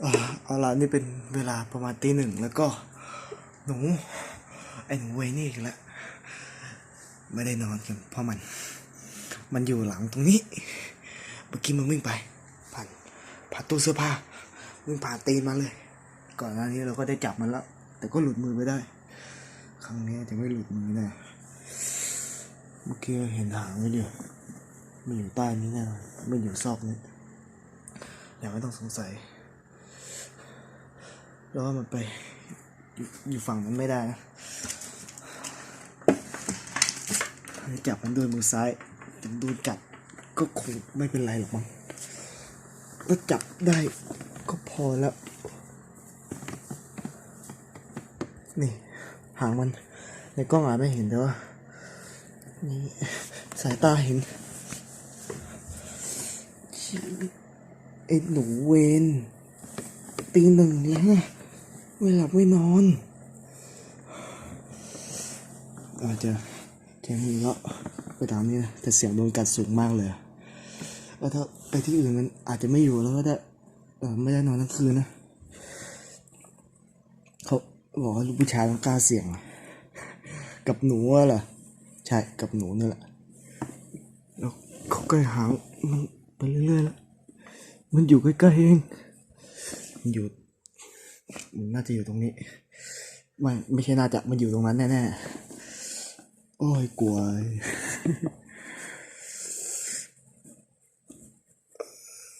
เอาละนี่เป็นเวลาประมาณตีหนึ่งแล้วก็หนู ไอ้หนูเวนี่อีกแล้วไม่ได้นอนกันเพราะมัน มันอยู่หลังตรงนี้ เมื่อกี้มันวิ่งไป ผ่านผ่านตู้เสื้อผ้าวิ่งผ่านตีนมาเลย ก่อนหน้านี้เราก็ได้จับมันแล้ว แต่ก็หลุดมือไปได้ ครั้งนี้จะไม่หลุดมือแน่เมื่อกี้เห็นหางไม่อยู่มันอยู่ใต้นี้แน่นอนไม่อยู่ซอกนี้อย่าไม่ต้องสงสัย ล้วมันไป อยู่อยู่ฝั่งนั้นไม่ได้นะจับมันด้วยมือซ้ายจะโดนกัดก็คงไม่เป็นไรหรอกมั้งก็จับได้ก็พอแล้ว นี่หางมันในกล้องอาจไม่เห็นแต่ว่านี่สายตาเห็นชีวิตไอ้หนูเวนตีหนึ่งแล้วนะ ไม่หลับไม่นอนอาจจะจะมีเลาะไปตามนี้นะแต่เสียงโดนกัดสูงมากเลยแล้วถ้าไปที่อื่นมันอาจจะไม่อยู่แล้วก็ได้ไม่ได้นอนทั้งคืนนะเขาบอกว่าลูกผู้ชายต้องกล้าเสี่ยง กับหนูเหรอใช่กับหนูนั่นแหละแล้วเขาใกล้หางมันไปเรื่อยๆแล้วมันอยู่ใกล้ๆเองมันอยู่ มันน่าจะอยู่ตรงนี้ ไม่ไม่ใช่น่าจะมันอยู่ตรงนั้นแน่ๆ โอ้ยกลัว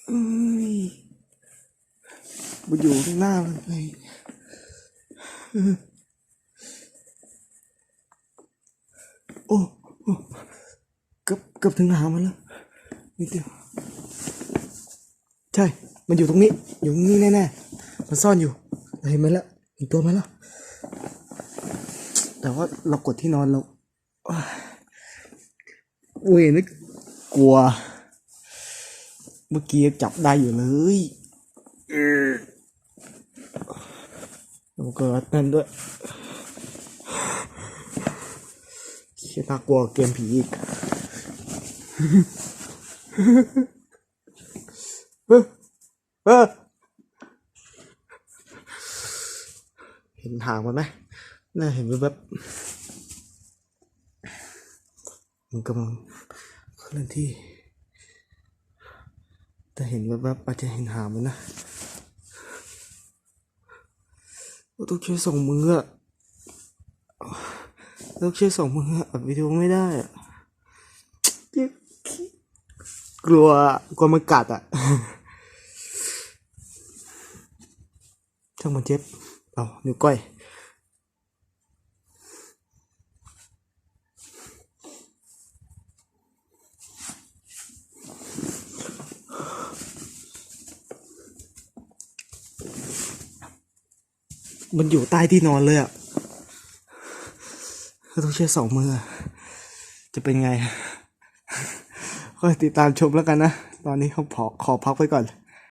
เอ้ยมันอยู่ข้างหน้ามันเลยโอ้โอ้เกือบเกือบถึงหางมันแล้วนิดเดียวใช่ มันอยู่ตรงนี้ อยู่ตรงนี้แน่ๆ มันซ่อนอยู่ เห็นมันแล้วเห็นตัวมันแล้วแต่ว่าเรากดที่นอนเราเว้ยนึกกลัว เมื่อกี้จับได้อยู่เลยเออแล้วก็นั่นด้วยเชี่ยน่ากลัวเกมผีอีกเออเออ ห็นหางมันไหมน่าเห็นแบบมันกำลังเคลื่อนที่ แต่เห็นแบบอาจจะเห็นหางมันนะเราต้องช่วยส่งมืออะต้องช่วยส่งมืออะอัดวิดีโอไม่ได้อะกลัวกลัวมันกัดอะช่างมันเจ็บ เอานิ้วก้อยมันอยู่ใต้ที่นอนเลยอะก็ต้องเชื่อสองมือ จะเป็นไง ก็ติดตามชมแล้วกันนะ ตอนนี้เขาขอขอพักไปก่อน